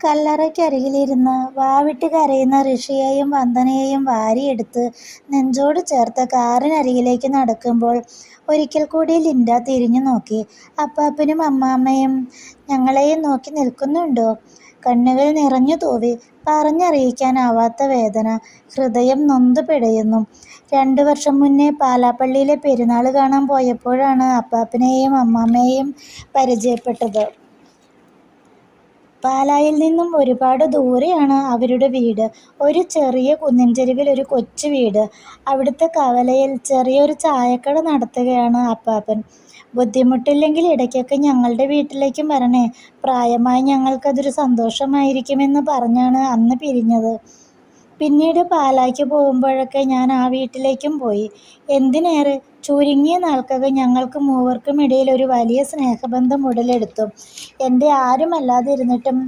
കല്ലറയ്ക്കരികിലിരുന്ന് വാവിട്ട് കരയുന്ന ഋഷിയെയും വന്ദനയെയും വാരിയെടുത്ത് നെഞ്ചോട് ചേർത്ത് കാറിനരികിലേക്ക് നടക്കുമ്പോൾ ഒരിക്കൽ കൂടി ലിൻഡ തിരിഞ്ഞു നോക്കി. അപ്പാപ്പനും അമ്മാമ്മയും ഞങ്ങളെയും നോക്കി നിൽക്കുന്നുണ്ടോ? കണ്ണുകൾ നിറഞ്ഞു തൂവി. പറഞ്ഞറിയിക്കാനാവാത്ത വേദന. ഹൃദയം നൊന്ത് പിടയുന്നു. രണ്ടു വർഷം മുന്നേ പാലാപ്പള്ളിയിലെ പെരുന്നാൾ കാണാൻ പോയപ്പോഴാണ് അപ്പാപ്പനെയും അമ്മാമ്മയെയും പരിചയപ്പെട്ടത്. പാലായിൽ നിന്നും ഒരുപാട് ദൂരെയാണ് അവരുടെ വീട്. ഒരു ചെറിയ കുന്നിൻചരിവിൽ ഒരു കൊച്ചു വീട്. അവിടുത്തെ കവലയിൽ ചെറിയൊരു ചായക്കട നടത്തുകയാണ് അപ്പാപ്പൻ. ബുദ്ധിമുട്ടില്ലെങ്കിൽ ഇടയ്ക്കൊക്കെ ഞങ്ങളുടെ വീട്ടിലേക്കും വരണേ. പ്രായമായി ഞങ്ങൾക്കതൊരു സന്തോഷമായിരിക്കുമെന്ന് പറഞ്ഞാണ് അന്ന് പിരിഞ്ഞത്. പിന്നീട് പാലായ്ക്ക് പോകുമ്പോഴൊക്കെ ഞാൻ ആ വീട്ടിലേക്കും പോയി. എന്തിനേറെ, ചുരുങ്ങിയ നാൾക്കകം ഞങ്ങൾക്ക് മൂവർക്കും ഇടയിൽ ഒരു വലിയ സ്നേഹബന്ധം ഉടലെടുത്തു. എന്റെ ആരുമല്ലാതെ ആരുമല്ലാതിരുന്നിട്ടും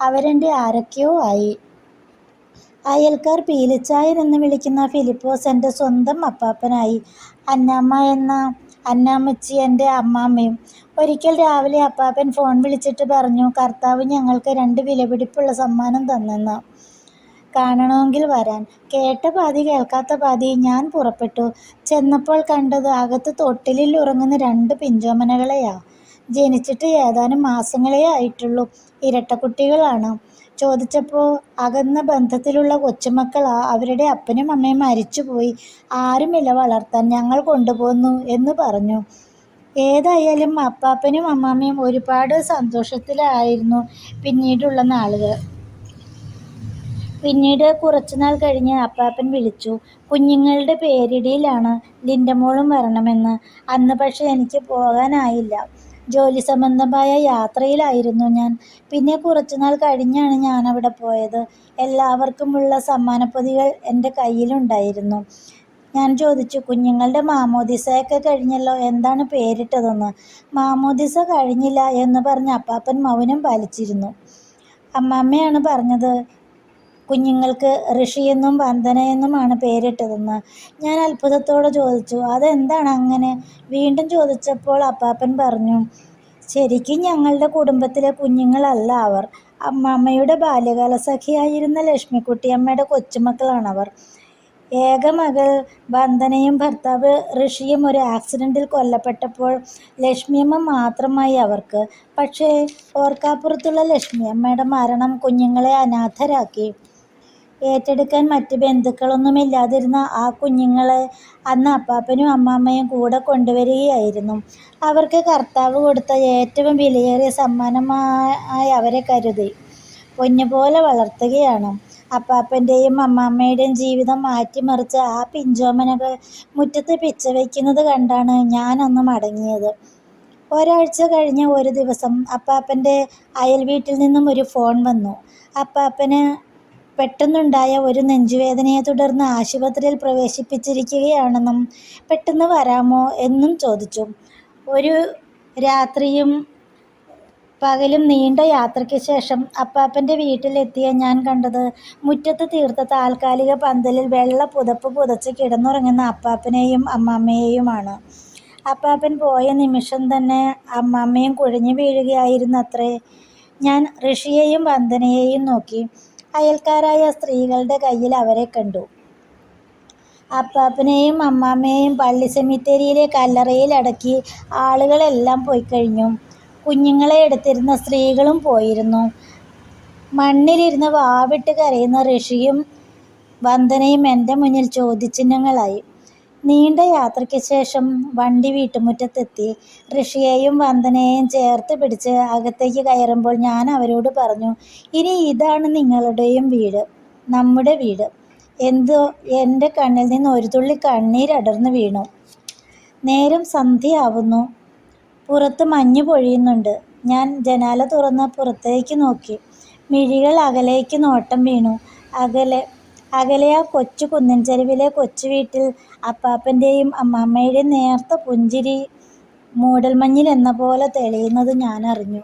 അവരെന്റെ ആരൊക്കെയോ ആയി. അയൽക്കാർ പീലിച്ചായൻ എന്ന് വിളിക്കുന്ന ഫിലിപ്പോസ് എന്റെ സ്വന്തം അപ്പാപ്പനായി. അന്നമ്മ എന്ന അന്നാമ്മച്ചി എന്റെ അമ്മാമ്മയും. ഒരിക്കൽ രാവിലെ അപ്പാപ്പൻ ഫോൺ വിളിച്ചിട്ട് പറഞ്ഞു കർത്താവ് ഞങ്ങൾക്ക് രണ്ട് വിലപിടിപ്പുള്ള സമ്മാനം തന്നെന്ന്. കാണണമെങ്കിൽ വരാൻ. കേട്ട പാതി കേൾക്കാത്ത പാതി ഞാൻ പുറപ്പെട്ടു. ചെന്നപ്പോൾ കണ്ടത് അകത്ത് തൊട്ടിലിൽ ഉറങ്ങുന്ന രണ്ട് പിഞ്ചോമനകളെയാ. ജനിച്ചിട്ട് ഏതാനും മാസങ്ങളേ ആയിട്ടുള്ളൂ. ഇരട്ടക്കുട്ടികളാണ്. ചോദിച്ചപ്പോൾ അകന്ന ബന്ധത്തിലുള്ള കൊച്ചുമക്കളാ. അവരുടെ അപ്പനും അമ്മയും മരിച്ചുപോയി. ആരുമില്ല വളർത്താൻ. ഞങ്ങൾ കൊണ്ടുപോന്നു എന്ന് പറഞ്ഞു. ഏതായാലും അപ്പാപ്പനും അമ്മാമ്മയും ഒരുപാട് സന്തോഷത്തിലായിരുന്നു പിന്നീടുള്ള നാളുകൾ. പിന്നീട് കുറച്ചുനാൾ കഴിഞ്ഞ് അപ്പാപ്പൻ വിളിച്ചു. കുഞ്ഞുങ്ങളുടെ പേരിടിയിലാണ് ലിൻഡമോളും വരണമെന്ന്. അന്ന് പക്ഷേ എനിക്ക് പോകാനായില്ല. ജോലി സംബന്ധമായ യാത്രയിലായിരുന്നു ഞാൻ. പിന്നെ കുറച്ചുനാൾ കഴിഞ്ഞാണ് ഞാൻ അവിടെ പോയത്. എല്ലാവർക്കുമുള്ള സമ്മാനപ്പൊതികൾ എന്റെ കയ്യിലുണ്ടായിരുന്നു. ഞാൻ ചോദിച്ചു കുഞ്ഞുങ്ങളുടെ മാമോദിസയൊക്കെ കഴിഞ്ഞല്ലോ. എന്താണ് പേരിട്ടതെന്ന്. മാമോദിസ കഴിഞ്ഞില്ല എന്ന് പറഞ്ഞ് അപ്പാപ്പൻ മൗനം പാലിച്ചിരുന്നു. അമ്മാമ്മയാണ് പറഞ്ഞത് കുഞ്ഞുങ്ങൾക്ക് ഋഷിയെന്നും വന്ദനയെന്നുമാണ് പേരിട്ടതെന്ന്. ഞാൻ അത്ഭുതത്തോടെ ചോദിച്ചു അതെന്താണ് അങ്ങനെ വീണ്ടും ചോദിച്ചപ്പോൾ അപ്പാപ്പൻ പറഞ്ഞു ശരിക്കും ഞങ്ങളുടെ കുടുംബത്തിലെ കുഞ്ഞുങ്ങളല്ല അവർ. അമ്മമ്മയുടെ ബാല്യകാല സഖിയായിരുന്ന ലക്ഷ്മിക്കുട്ടിയമ്മയുടെ കൊച്ചുമക്കളാണവർ. ഏക മകൾ വന്ദനയും ഭർത്താവ് ഋഷിയും ഒരു ആക്സിഡന്റിൽ കൊല്ലപ്പെട്ടപ്പോൾ ലക്ഷ്മിയമ്മ മാത്രമായി അവർക്ക്. പക്ഷേ ഓർക്കാപ്പുറത്തുള്ള ലക്ഷ്മിയമ്മയുടെ മരണം കുഞ്ഞുങ്ങളെ അനാഥരാക്കി. ഏറ്റെടുക്കാൻ മറ്റ് ബന്ധുക്കളൊന്നുമില്ലാതിരുന്ന ആ കുഞ്ഞുങ്ങളെ അന്ന് അപ്പാപ്പനും അമ്മാമ്മയും കൂടെ കൊണ്ടുവരികയായിരുന്നു. അവർക്ക് കർത്താവ് കൊടുത്ത ഏറ്റവും വിലയേറിയ സമ്മാനമായ അവരെ കരുതി. പൊന്നുപോലെ വളർത്തുകയാണ്. അപ്പാപ്പന്റെയും അമ്മാമ്മയുടെയും ജീവിതം മാറ്റിമറിച്ച് ആ പിഞ്ചോമനകൾ മുറ്റത്ത് പിച്ച വയ്ക്കുന്നത് കണ്ടാണ് ഞാൻ അന്ന് മടങ്ങിയത്. ഒരാഴ്ച കഴിഞ്ഞ ഒരു ദിവസം അപ്പാപ്പന്റെ അയൽ വീട്ടിൽ നിന്നും ഒരു ഫോൺ വന്നു. അപ്പാപ്പന് പെട്ടെന്നുണ്ടായ ഒരു നെഞ്ചുവേദനയെ തുടർന്ന് ആശുപത്രിയിൽ പ്രവേശിപ്പിച്ചിരിക്കുകയാണെന്നും പെട്ടെന്ന് വരാമോ എന്നും ചോദിച്ചു. ഒരു രാത്രിയും പകലും നീണ്ട യാത്രയ്ക്ക് ശേഷം അപ്പാപ്പന്റെ വീട്ടിലെത്തിയ ഞാൻ കണ്ടത് മുറ്റത്ത് തീർത്ത താൽക്കാലിക പന്തലിൽ വെള്ള പുതപ്പ് പുതച്ച് കിടന്നുറങ്ങുന്ന അപ്പാപ്പനെയും അമ്മാമ്മയെയുമാണ്. അപ്പാപ്പൻ പോയ നിമിഷം തന്നെ അമ്മാമ്മയും കുഴഞ്ഞു വീഴുകയായിരുന്നത്രേ. ഞാൻ ഋഷിയെയും വന്ദനയെയും നോക്കി. അയൽക്കാരായ സ്ത്രീകളുടെ കയ്യിൽ അവരെ കണ്ടു. അപ്പാപ്പനെയും അമ്മാമ്മയെയും പള്ളി സെമിത്തേരിയിലെ കല്ലറയിൽ അടക്കി ആളുകളെല്ലാം പോയി കഴിഞ്ഞു കുഞ്ഞുങ്ങളെ എടുത്തിരുന്ന സ്ത്രീകളും പോയിരുന്നു. മണ്ണിലിരുന്ന് വാവിട്ട് കരയുന്ന ഋഷിയും വന്ദനയും എന്റെ മുന്നിൽ ചോദ്യചിഹ്നങ്ങളായി. നീണ്ട യാത്രയ്ക്ക് ശേഷം വണ്ടി വീട്ടുമുറ്റത്തെത്തി. ഋഷിയെയും വന്ദനയെയും ചേർത്ത് പിടിച്ച് അകത്തേക്ക് കയറുമ്പോൾ ഞാൻ അവരോട് പറഞ്ഞു ഇനി ഇതാണ് നിങ്ങളുടെയും വീട്. നമ്മുടെ വീട്. എന്തോ എന്റെ കണ്ണിൽ നിന്ന് ഒരു തുള്ളി കണ്ണീരടർന്നു വീണു. നേരം സന്ധ്യയാവുന്നു. പുറത്ത് മഞ്ഞ് പൊഴിയുന്നുണ്ട്. ഞാൻ ജനാല തുറന്ന് പുറത്തേക്ക് നോക്കി. മിഴികൾ അകലേക്ക് നോട്ടം വീണു. അകലെ അകലെ ആ കൊച്ചു കുന്നിൻചരിവിലെ കൊച്ചുവീട്ടിൽ അപ്പാപ്പന്റെയും അമ്മാമ്മയുടെയും നേർത്ത പുഞ്ചിരി മൂടൽമഞ്ഞിൽ എന്നപോലെ തെളിയുന്നത് ഞാനറിഞ്ഞു.